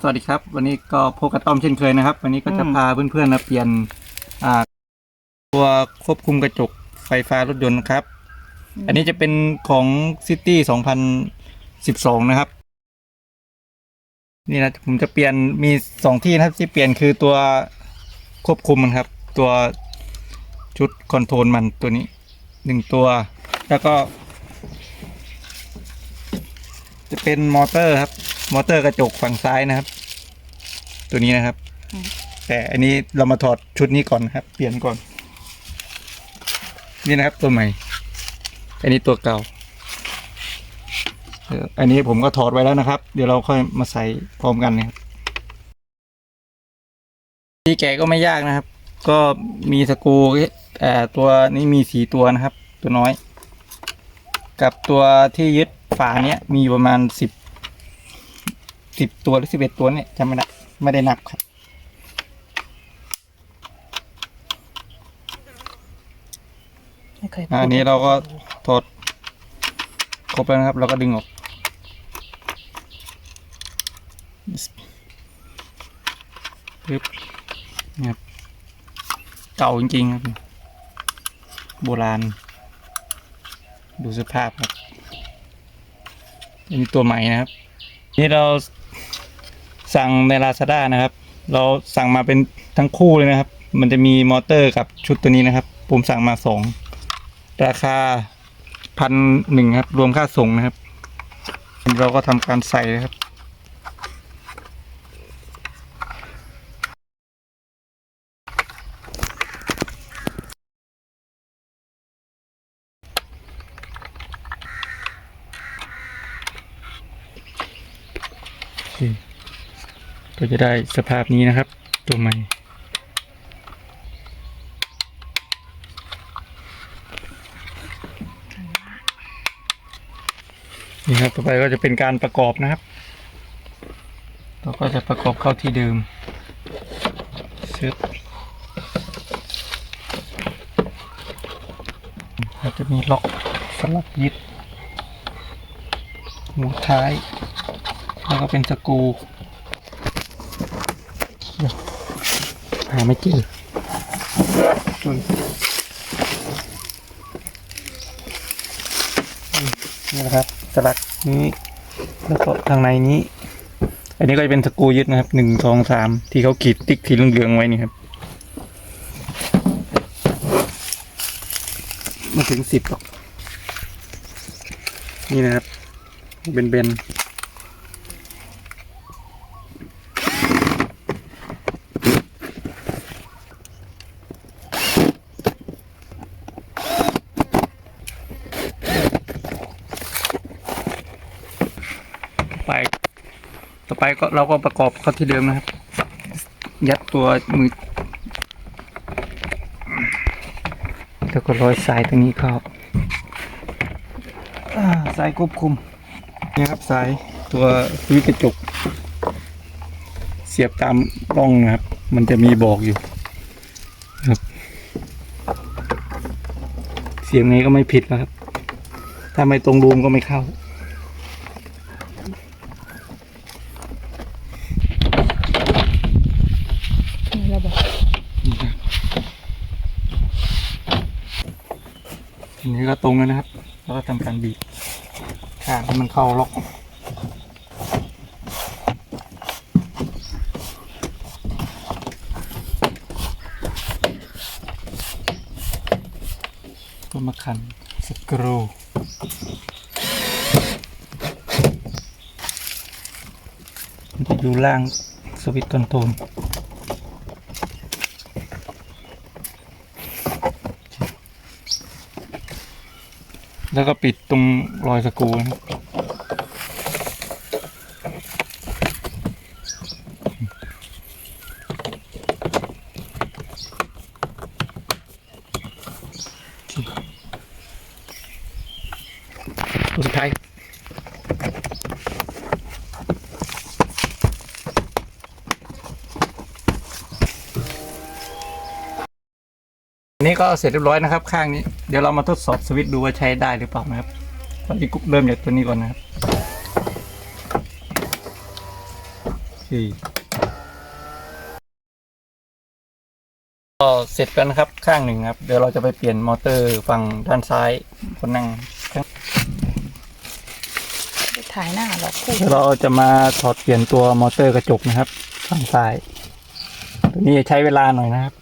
สวัสดีครับ วันนี้ก็พบกับต้อมเช่นเคยนะครับ วันนี้ก็จะอืมพาเพื่อนๆมาเปลี่ยนอ่าตัวควบคุมกระจกไฟฟ้ารถยนต์นะครับ อันนี้จะเป็นของซิตี้2012 นะครับ นี่นะผมจะเปลี่ยนมีสองที่นะครับที่เปลี่ยนคือตัวควบคุมมันครับ ตัวชุดคอนโทรลมันตัวนี้หนึ่งตัว แล้วก็ จะเป็นมอเตอร์ครับ มอเตอร์กระจกฝั่งซ้ายนะครับ ตัวนี้นะครับอืมแต่อันนี้เรามาถอดชุดนี้ก่อนนะครับ เปลี่ยนก่อน นี่นะครับตัวใหม่ อันนี้ตัวเก่าเอออันนี้ผมก็ถอดไว้แล้วนะครับ เดี๋ยวเราค่อยมาใส่พร้อมกันนะครับที่แกะก็ไม่ยากนะครับ ก็มีสกรูเอ่อตัวนี้มีสีตัวนะครับ ตัวน้อย กับตัวที่ยึดฝาเนี้ยมีอยู่ประมาณสิบ สิบตัวหรือสิบเอ็ดตัวเนี่ยจำไม่ได้ไม่ได้นับครับ ไม่เคยพูดอันนี้เราก็ถอดครบแล้วนะครับ เราก็ดึงออก ปึ๊บนี่ครับเก่าจริงๆครับ โบราณ ดูสภาพครับอันนี้ตัวใหม่นะครับ นี่เรา สั่งในลาซาด้านะครับ เราสั่งมาเป็นทั้งคู่เลยนะครับ มันจะมีมอเตอร์กับชุดตัวนี้นะครับ ผมสั่งมาสองราคาพันหนึ่งครับ รวมค่าส่งนะครับ เราก็ทำการใส่นะครับ ก็จะได้สภาพนี้นะครับ ตัวใหม่ นี่ครับต่อไปก็จะเป็นการประกอบนะครับเราก็จะประกอบเข้าที่เดิมซตเราจะมีล็อกสลักยึดหัวท้าย แล้วก็เป็นสกู หาไม่เจออุ้นี่นะครับสลักนี้แล้วก็ทางในนี้ อันนี้ก็จะเป็นสกูยึดนะครับหนึ่งสองสามที่เขาขีดติ๊กสีเหลืองๆไว้นี่ครับมาถึงสิบหรอกนี่นะครับเบนๆ ไปก็เราก็ประกอบเข้าที่เดิมนะครับ ยัดตัวมือแล้วก็ร้อยสายตรงนี้เข้าสายควบคุมนี่ครับสายตัวสวิกระจก เสียบตามร่องนะครับ มันจะมีบอกอยู่ครับ เสียบไงก็ไม่ผิดแล้วครับ ถ้าไม่ตรงรูมก็ไม่เข้า นี่เราบอก ที นี้ก็ตรงแล้วนะครับ แล้วก็ทำการบีบข้างให้มันเข้าล็อกก็มาขันสกรูมันจะอยู่ล่างสวิตช์คอนโทรล แล้วก็ปิดตรงรอยสกูนะตัวสุดท้าย นนี้ก็เสร็จเรียบร้อยนะครับ ข้างนี้ เดี๋ยวเรามาทดสอบสวิตช์ดูว่าใช้ได้หรือเปล่านะครับตอนนี้กุ๊กเริ่มจากตัวนี้ก่อนนะครับโอเคก็เสร็จแล้วนะครับข้างหนึ่งครับ เดี๋ยวเราจะไปเปลี่ยนมอเตอร์ฝั่งด้านซ้ายคนนั่งข้างไปถ่ายหน้าหรอกคู่เดี๋ยวเราจะมาถอดเปลี่ยนตัวมอเตอร์กระจกนะครับ ฝั่งซ้ายตัวนี้จะใช้เวลาหน่อยนะครับ